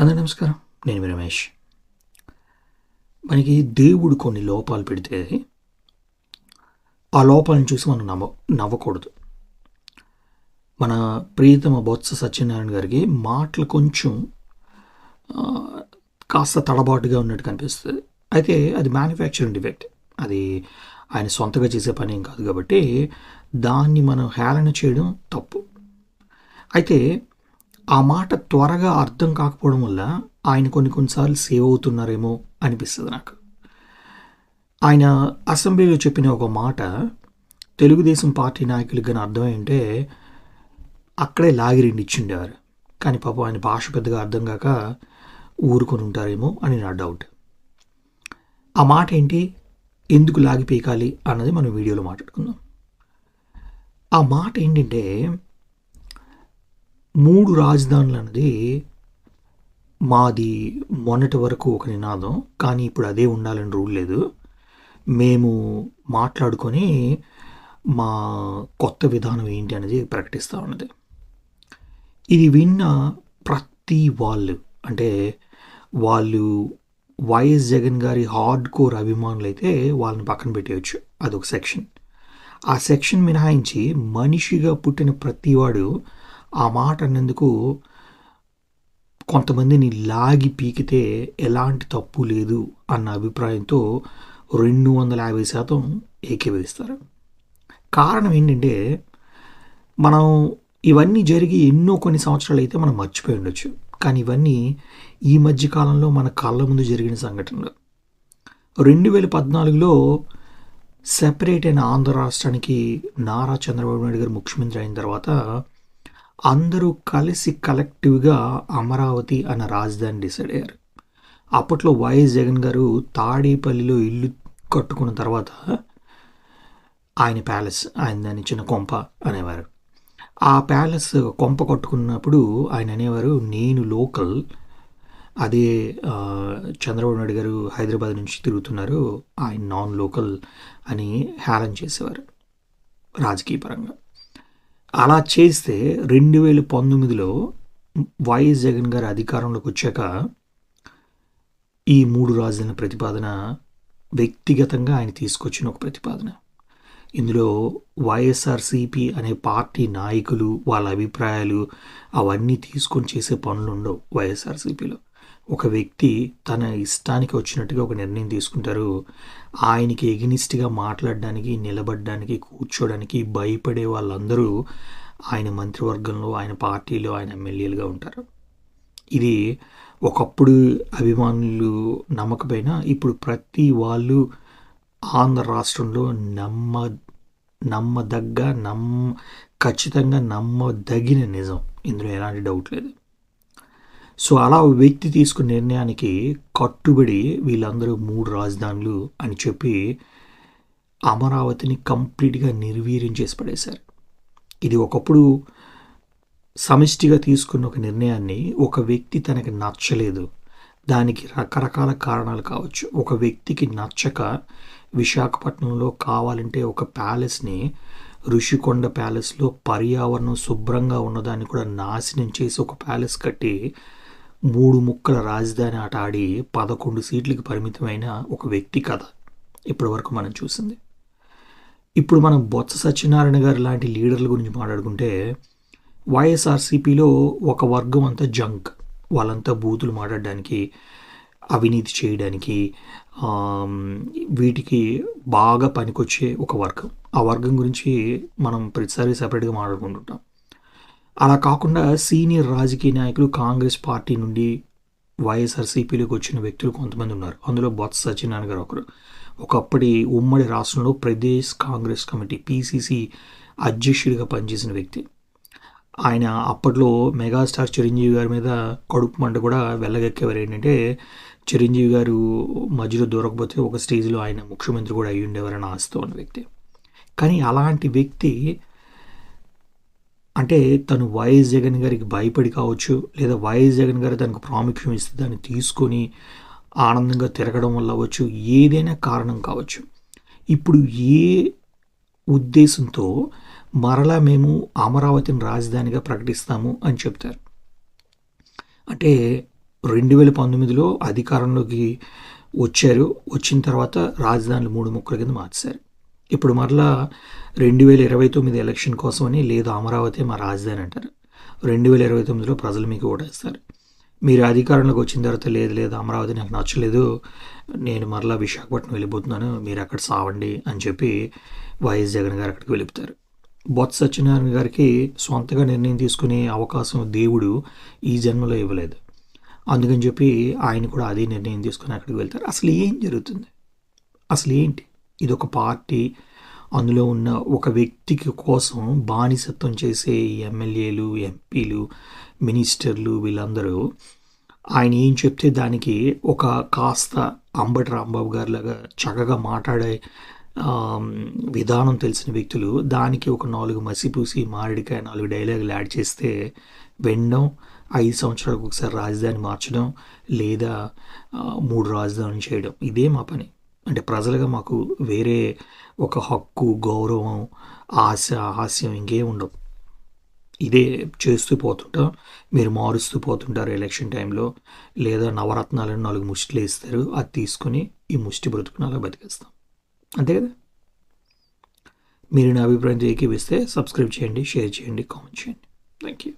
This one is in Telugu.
అందరూ నమస్కారం. నేను రమేష్. మనకి దేవుడు కొన్ని లోపాలు పెడితే ఆ లోపాలను చూసి మనం నవ్వ నవ్వకూడదు. మన ప్రియతమ బొత్స సత్యనారాయణ గారికి మాటలు కొంచెం కాస్త తడబాటుగా ఉన్నట్టు కనిపిస్తుంది. అయితే అది మ్యానుఫ్యాక్చరింగ్ డిఫెక్ట్ అది ఆయన సొంతగా చేసే పని ఏం కాదు కాబట్టి దాన్ని మనం హేళన చేయడం తప్పు. అయితే ఆ మాట త్వరగా అర్థం కాకపోవడం వల్ల ఆయన కొన్ని కొన్నిసార్లు సేవ్ అవుతున్నారేమో అనిపిస్తుంది నాకు. ఆయన అసెంబ్లీలో చెప్పిన ఒక మాట తెలుగుదేశం పార్టీ నాయకులకు కానీ అర్థమైంటే అక్కడే లాగి రెండు కానీ పాపం ఆయన భాష పెద్దగా అర్థం కాక ఊరుకొని ఉంటారేమో అని నా డౌట్. ఆ మాట ఏంటి? ఎందుకు లాగి పీకాలి అన్నది మనం వీడియోలో మాట్లాడుకుందాం. ఆ మాట ఏంటంటే మూడు రాజధానులు అన్నది మాది మొన్నటి వరకు ఒక నినాదం కానీ ఇప్పుడు అదే ఉండాలని రూల్ లేదు. మేము మాట్లాడుకొని మా కొత్త విధానం ఏంటి అనేది ప్రకటిస్తూ ఉన్నది. ఇది విన్న ప్రతి వాళ్ళు అంటే వాళ్ళు వైఎస్ జగన్ గారి హార్డ్ కోర్ అభిమానులు అయితే వాళ్ళని పక్కన పెట్టేయచ్చు. అదొక సెక్షన్. ఆ సెక్షన్ మినహాయించి మనిషిగా పుట్టిన ప్రతివాడు ఆ మాట అన్నందుకు కొంతమందిని లాగి పీకితే ఎలాంటి తప్పు లేదు అన్న అభిప్రాయంతో రెండు వందల యాభై శాతం ఏకీభవిస్తారు. కారణం ఏంటంటే మనం ఇవన్నీ జరిగి ఎన్నో కొన్ని సంవత్సరాలు అయితే మనం మర్చిపోయి ఉండొచ్చు. కానీ ఇవన్నీ ఈ మధ్య కాలంలో మన కళ్ళ ముందు జరిగిన సంఘటనలు. రెండు వేల పద్నాలుగులో సెపరేట్ అయిన ఆంధ్ర రాష్ట్రానికి నారా చంద్రబాబు నాయుడు గారు ముఖ్యమంత్రి అయిన తర్వాత అందరూ కలిసి కలెక్టివ్గా అమరావతి అన్న రాజధాని డిసైడ్ అయ్యారు. అప్పట్లో వైఎస్ జగన్ గారు తాడేపల్లిలో ఇల్లు కట్టుకున్న తర్వాత ఆయన ప్యాలెస్ ఆయన దాన్ని చిన్న కొంప అనేవారు. ఆ ప్యాలెస్ కొంప కట్టుకున్నప్పుడు ఆయన అనేవారు నేను లోకల్. అదే చంద్రబాబు నాయుడు గారు హైదరాబాద్ నుంచి తిరుగుతున్నారు. ఆయన నాన్ లోకల్ అని హేళన చేసేవారు రాజకీయ పరంగా. అలా చేస్తే రెండు వేల పంతొమ్మిదిలో వైఎస్ జగన్ గారు అధికారంలోకి వచ్చాక ఈ మూడు రాజధాని ప్రతిపాదన వ్యక్తిగతంగా ఆయన తీసుకొచ్చిన ఒక ప్రతిపాదన. ఇందులో వైఎస్ఆర్సిపి అనే పార్టీ నాయకులు వాళ్ళ అభిప్రాయాలు అవన్నీ తీసుకొని చేసే పనులు ఉండవు వైఎస్ఆర్సిపిలో ఒక వ్యక్తి తన ఇష్టానికి వచ్చినట్టుగా ఒక నిర్ణయం తీసుకుంటారు. ఆయనకి ఎగినిస్ట్గా మాట్లాడడానికి నిలబడడానికి కూర్చోడానికి భయపడే వాళ్ళందరూ ఆయన మంత్రివర్గంలో ఆయన పార్టీలో ఆయన ఎమ్మెల్యేలుగా ఉంటారు. ఇది ఒకప్పుడు అభిమానులు నమ్మకపోయినా ఇప్పుడు ప్రతి వాళ్ళు ఆంధ్ర రాష్ట్రంలో నమ్మ నమ్మదగ్గ నమ్మ ఖచ్చితంగా నమ్మదగిన నిజం. ఇందులో ఎలాంటి డౌట్ లేదు. సో అలా వ్యక్తి తీసుకున్న నిర్ణయానికి కట్టుబడి వీళ్ళందరూ మూడు రాజధానులు అని చెప్పి అమరావతిని కంప్లీట్గా నిర్వీర్యం చేసి పడేశారు. ఇది ఒకప్పుడు సమిష్టిగా తీసుకున్న ఒక నిర్ణయాన్ని ఒక వ్యక్తి తనకి నచ్చలేదు. దానికి రకరకాల కారణాలు కావచ్చు. ఒక వ్యక్తికి నచ్చక విశాఖపట్నంలో కావాలంటే ఒక ప్యాలెస్ని ఋషికొండ ప్యాలెస్లో పర్యావరణం శుభ్రంగా ఉన్నదాన్ని కూడా నాశనం చేసి ఒక ప్యాలెస్ కట్టి మూడు ముక్కల రాజధాని ఆట ఆడి పదకొండు సీట్లకి పరిమితమైన ఒక వ్యక్తి కథ ఇప్పటివరకు మనం చూసింది. ఇప్పుడు మనం బొత్స సత్యనారాయణ గారు లాంటి లీడర్ల గురించి మాట్లాడుకుంటే వైఎస్ఆర్సీపీలో ఒక వర్గం అంతా జంక్. వాళ్ళంతా బూతులు మాట్లాడడానికి అవినీతి చేయడానికి వీటికి బాగా పనికొచ్చే ఒక వర్గం. ఆ వర్గం గురించి మనం ప్రతిసారి సపరేట్గా మాట్లాడుకుంటుంటాం. అలా కాకుండా సీనియర్ రాజకీయ నాయకులు కాంగ్రెస్ పార్టీ నుండి వైఎస్ఆర్సీపీలోకి వచ్చిన వ్యక్తులు కొంతమంది ఉన్నారు. అందులో బొత్స సత్యనారాయణ గారు ఒకరు. ఒకప్పటి ఉమ్మడి రాష్ట్రంలో ప్రదేశ్ కాంగ్రెస్ కమిటీ పీసీసీ అధ్యక్షుడిగా పనిచేసిన వ్యక్తి. ఆయన అప్పట్లో మెగాస్టార్ చిరంజీవి గారి మీద కడుపు మంట కూడా వెళ్ళగక్కేవారు ఏంటంటే చిరంజీవి గారు మధ్యలో దొరకకపోతే ఒక స్టేజ్లో ఆయన ముఖ్యమంత్రి కూడా అయ్యి ఉండేవారని ఆశతో ఉన్న వ్యక్తి. కానీ అలాంటి వ్యక్తి అంటే తను వైఎస్ జగన్ గారికి భయపడి కావచ్చు లేదా వైఎస్ జగన్ గారు దానికి ప్రాముఖ్యం ఇస్తే దాన్ని తీసుకొని ఆనందంగా తిరగడం వల్ల అవ్వచ్చు ఏదైనా కారణం కావచ్చు. ఇప్పుడు ఏ ఉద్దేశంతో మరలా మేము అమరావతిని రాజధానిగా ప్రకటిస్తాము అని చెప్తారు? అంటే రెండు వేల పంతొమ్మిదిలో అధికారంలోకి వచ్చారు వచ్చిన తర్వాత రాజధానులు మూడు ముక్కల కింద మార్చారు ఇప్పుడు మరలా రెండు వేల ఇరవై తొమ్మిది ఎలక్షన్ కోసమని లేదు అమరావతి మా రాజధాని అంటారు. రెండు వేల ఇరవై తొమ్మిదిలో ప్రజలు మీకు ఓటేస్తారు. మీరు అధికారంలోకి వచ్చిన తర్వాత లేదు లేదు అమరావతి నాకు నచ్చలేదు నేను మరలా విశాఖపట్నం వెళ్ళిపోతున్నాను మీరు అక్కడ సావండి అని చెప్పి వైఎస్ జగన్ గారు అక్కడికి వెళ్ళిపోతారు. బొత్స సత్యనారాయణ గారికి సొంతగా నిర్ణయం తీసుకునే అవకాశం దేవుడు ఈ జన్మలో ఇవ్వలేదు. అందుకని చెప్పి ఆయన కూడా అదే నిర్ణయం తీసుకుని అక్కడికి వెళ్తారు. అసలు ఏం జరుగుతుంది? అసలు ఏంటి? ఇది ఒక పార్టీ. అందులో ఉన్న ఒక వ్యక్తికి కోసం బానిసత్వం చేసే ఎమ్మెల్యేలు ఎంపీలు మినిస్టర్లు వీళ్ళందరూ ఆయన ఏం చెప్తే దానికి ఒక కాస్త అంబటి రాంబాబు గారిలాగా చక్కగా మాట్లాడే విధానం తెలిసిన వ్యక్తులు దానికి ఒక నాలుగు మసిపూసి మామిడికాయ నాలుగు డైలాగులు యాడ్ చేస్తే వినడం ఐదు సంవత్సరాలకు ఒకసారి రాజధాని మార్చడం లేదా మూడు రాజధానులు చేయడం. ఇదే మా పని. అంటే ప్రజలుగా మాకు వేరే ఒక హక్కు గౌరవం ఆశ హాస్యం ఇంకేం ఉండవు. ఇదే చేస్తూ పోతుంటాం. మీరు మారుస్తూ పోతుంటారు ఎలక్షన్ టైంలో. లేదా నవరత్నాలను నాలుగు ముష్టిలు వేస్తారు. అది తీసుకొని ఈ ముష్టి బ్రతుకుని అలా బతికేస్తాం. అంతే కదా? మీరు నా అభిప్రాయం ఏకీవిస్తే సబ్స్క్రైబ్ చేయండి షేర్ చేయండి కామెంట్ చేయండి. Thank you